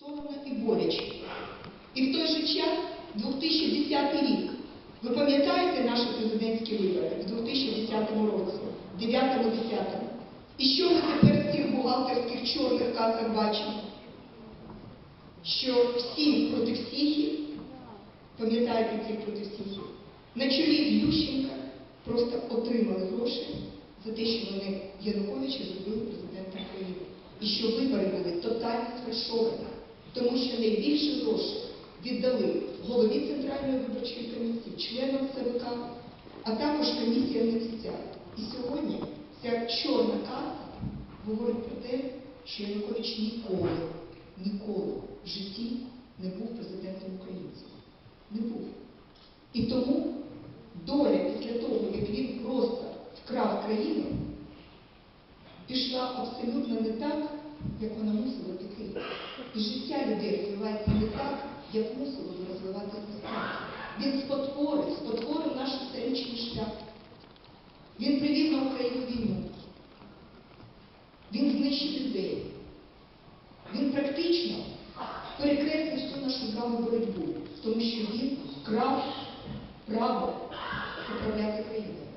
соромно і боляче. І в той же час 2010 рік. Ви пам'ятаєте наші президентські вибори в 2010 році, 9-10? І що ми тепер з цих бухгалтерських чорних касах бачимо? Що всі проти всіх, пам'ятаєте ці проти всіх, на чолі з Ющенка просто отримали гроші за те, що вони Януковича зробили президентом країни. І що вибори були тотально сфальшовані, тому що найбільше грошей віддали голові Центральної виборчої комісії, членам ЦВК, а також комісіям НЦЦЯ. І сьогодні ця чорна карта говорить про те, що Янукович ніколи, ніколи в житті не був президентом українців. Не був. І тому доля після того, як він просто вкрав країну, пішла абсолютно не так, як вона мусила піти. Людей розвивається не так, як мусило б розвиватися насправді. Він спотворив, спотворив наш історичний шлях. Він привів на Україну війну. Він знищив людей. Він практично перекреслив всю нашу з вами боротьбу, тому що він вкрав право управляти країною.